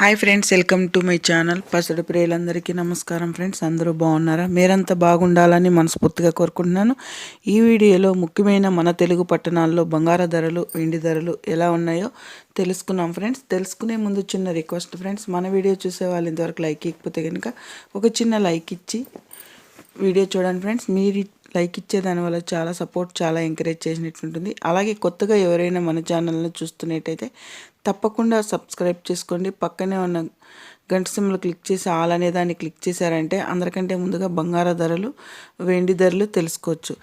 Hi friends welcome to my channel పసడి ప్రియులందరికీ నమస్కారం friends అందరూ బాగున్నారా? మీరంతా బాగుండాలని మనస్ఫూర్తిగా కోరుకుంటున్నాను. ఈ వీడియోలో ముఖ్యమైన మన తెలుగు పట్టణాల్లో బంగార ధరలు వెండి ధరలు ఎలా ఉన్నాయో తెలుసుకున్నాం ఫ్రెండ్స్ తెలుసుకునే ముందు చిన్న రిక్వెస్ట్ ఫ్రెండ్స్ మన వీడియో చూసే వాళ్ళు ఇంతవరకు లైక్ ఇకపోతే కనుక ఒక చిన్న లైక్ ఇచ్చి వీడియో చూడండి ఫ్రెండ్స్ మీరు లైక్ ఇచ్చే దానివల్ల చాలా సపోర్ట్ చాలా ఎంకరేజ్ చేసినట్టుంటుంది. అలాగే కొత్తగా ఎవరైనా మన ఛానల్ని చూస్తున్నట్టయితే తప్పకుండా సబ్స్క్రైబ్ చేసుకోండి. పక్కనే ఉన్న గంట సిమ్లు క్లిక్ చేసి ఆల్ అనే దాన్ని క్లిక్ చేశారంటే అందరికంటే ముందుగా బంగార ధరలు వెండి ధరలు తెలుసుకోవచ్చు.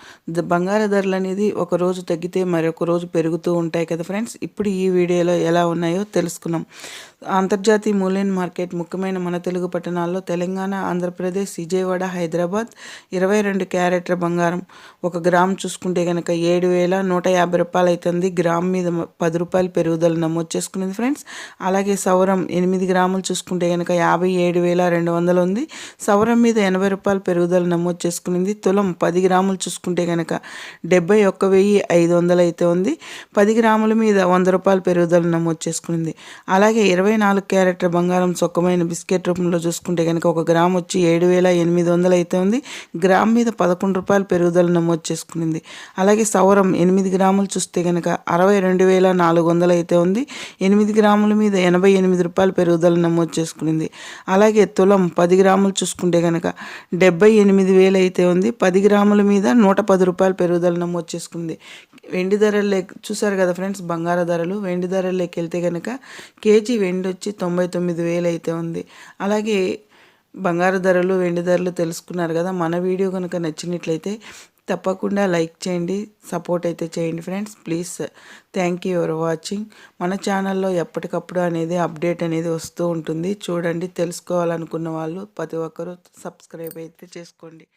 బంగార ధరలు అనేది ఒక రోజు తగ్గితే మరొక రోజు పెరుగుతూ ఉంటాయి కదా ఫ్రెండ్స్. ఇప్పుడు ఈ వీడియోలో ఎలా ఉన్నాయో తెలుసుకున్నాం. అంతర్జాతీయ మూల్యం మార్కెట్ ముఖ్యమైన మన తెలుగు పట్టణాల్లో తెలంగాణ ఆంధ్రప్రదేశ్ విజయవాడ హైదరాబాద్ ఇరవై రెండు క్యారెట్ల బంగారం. ఒక గ్రామ్ చూసుకుంటే కనుక ఏడు వేల నూట యాభై రూపాయలు అవుతుంది గ్రామ్ మీద పది రూపాయలు పెరుగుదల నమోదు చేసుకునేది ఫ్రెండ్స్ అలాగే సౌరం ఎనిమిది గ్రాములు చూసుకుంటే కనుక యాభై ఏడు వేల రెండు వందలు ఉంది. సవరం మీద ఎనభై రూపాయలు పెరుగుదల నమోదు చేసుకునింది. తులం పది గ్రాములు చూసుకుంటే కనుక డెబ్బై ఒక్క వెయ్యి ఐదు వందలు అయితే ఉంది. పది గ్రాముల మీద వంద రూపాయలు పెరుగుదల నమోదు చేసుకునింది. అలాగే ఇరవై నాలుగు క్యారెట్ల బంగారం సొక్కమైన బిస్కెట్ రూపంలో చూసుకుంటే కనుక ఒక గ్రామ్ వచ్చి ఏడు వేల ఎనిమిది వందలు అయితే ఉంది. గ్రామ్ మీద పదకొండు రూపాయలు పెరుగుదల నమోదు చేసుకునింది. అలాగే సవరం ఎనిమిది గ్రాములు చూస్తే కనుక అరవై రెండు వేల నాలుగు వందలు అయితే ఉంది. ఎనిమిది గ్రాముల మీద ఎనభై ఎనిమిది రూపాయలు పెరుగుదల నమోదు చేసుకునింది. అలాగే తులం పది గ్రాములు చూసుకుంటే కనుక డెబ్బై ఎనిమిది వేలు అయితే ఉంది. పది గ్రాముల మీద నూట పది రూపాయలు పెరుగుదల నమోదు చేసుకుంది. వెండి ధరలు చూసారు కదా ఫ్రెండ్స్ బంగార ధరలు. వెండి ధరల్లోకి వెళ్తే కనుక కేజీ వెండి వచ్చి తొంభై తొమ్మిది వేలు అయితే ఉంది. అలాగే బంగారు ధరలు వెండి ధరలు తెలుసుకున్నారు కదా. మన వీడియో కనుక నచ్చినట్లయితే తప్పకుండా లైక్ చేయండి సపోర్ట్ అయితే చేయండి friends. Please thank you for watching. మన ఛానల్లో ఎప్పటికప్పుడు అనేది అప్డేట్ అనేది వస్తూ ఉంటుంది. చూడండి తెలుసుకోవాలనుకున్న వాళ్ళు ప్రతి ఒక్కరూ సబ్స్క్రైబ్ అయితే చేసుకోండి.